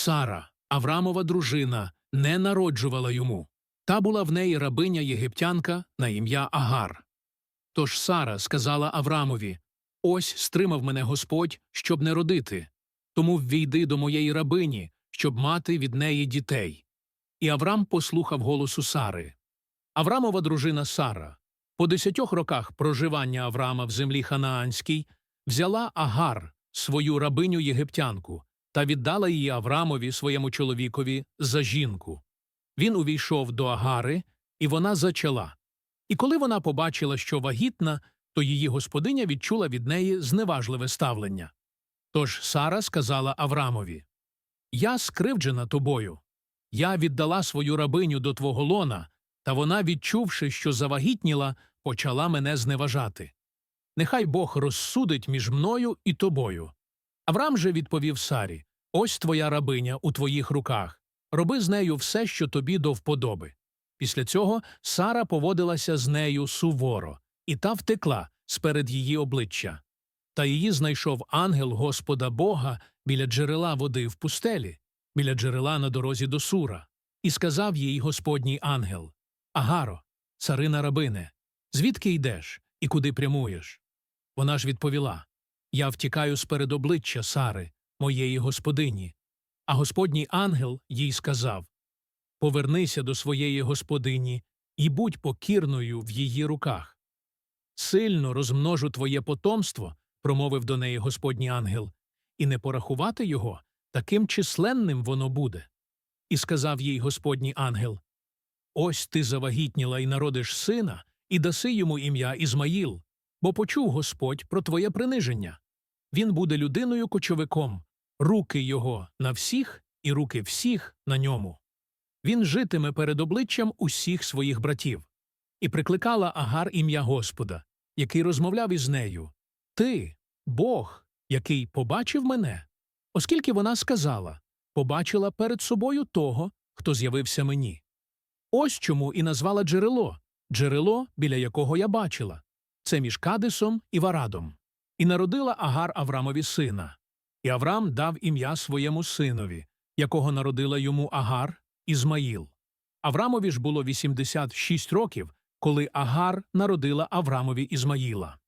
Сара, Аврамова дружина, не народжувала йому. Та була в неї рабиня єгиптянка на ім'я Агар. Тож Сара сказала Аврамові Ось стримав мене Господь, щоб не родити. Тому ввійди до моєї рабині, щоб мати від неї дітей. І Аврам послухав голосу Сари. Аврамова дружина Сара, по десятьох роках проживання Аврама в землі Ханаанській, взяла Агар, свою рабиню єгиптянку, та віддала її Аврамові своєму чоловікові за жінку. Він увійшов до Агари, і вона зачала. І коли вона побачила, що вагітна, то її господиня відчула від неї зневажливе ставлення. Тож Сара сказала Аврамові Я скривджена тобою. Я віддала свою рабиню до твого лона, та вона, відчувши, що завагітніла, почала мене зневажати. Нехай Бог розсудить між мною і тобою. Авраам же відповів Сарі Ось твоя рабиня у твоїх руках. Роби з нею все, що тобі до вподоби. Після цього Сара поводилася з нею суворо, і та втекла сперед її обличчя. Та її знайшов ангел Господа Бога біля джерела води в пустелі, біля джерела на дорозі до Сура, і сказав їй Господній ангел Агаро, царина рабине, звідки йдеш і куди прямуєш? Вона ж відповіла Я втікаю сперед обличчя Сари, моєї господині. А Господній ангел їй сказав Повернися до своєї господині і будь покірною в її руках. Сильно розмножу твоє потомство, промовив до неї Господній ангел, і не порахувати його, таким численним воно буде. І сказав їй Господній ангел Ось ти завагітніла і народиш сина, і даси йому ім'я Ізмаїл, бо почув Господь про твоє приниження. Він буде людиною кочовиком, руки його на всіх і руки всіх на ньому. Він житиме перед обличчям усіх своїх братів. І прикликала Агар ім'я Господа, який розмовляв із нею Ти, Бог, який побачив мене. Оскільки вона сказала побачила перед собою того, хто з'явився мені. Ось чому і назвала джерело джерело, біля якого я бачила. Це між Кадисом і Варадом. І народила Агар Аврамові сина. І Аврам дав ім'я своєму синові, якого народила йому Агар Ізмаїл. Аврамові ж було 86 років, коли Агар народила Аврамові Ізмаїла.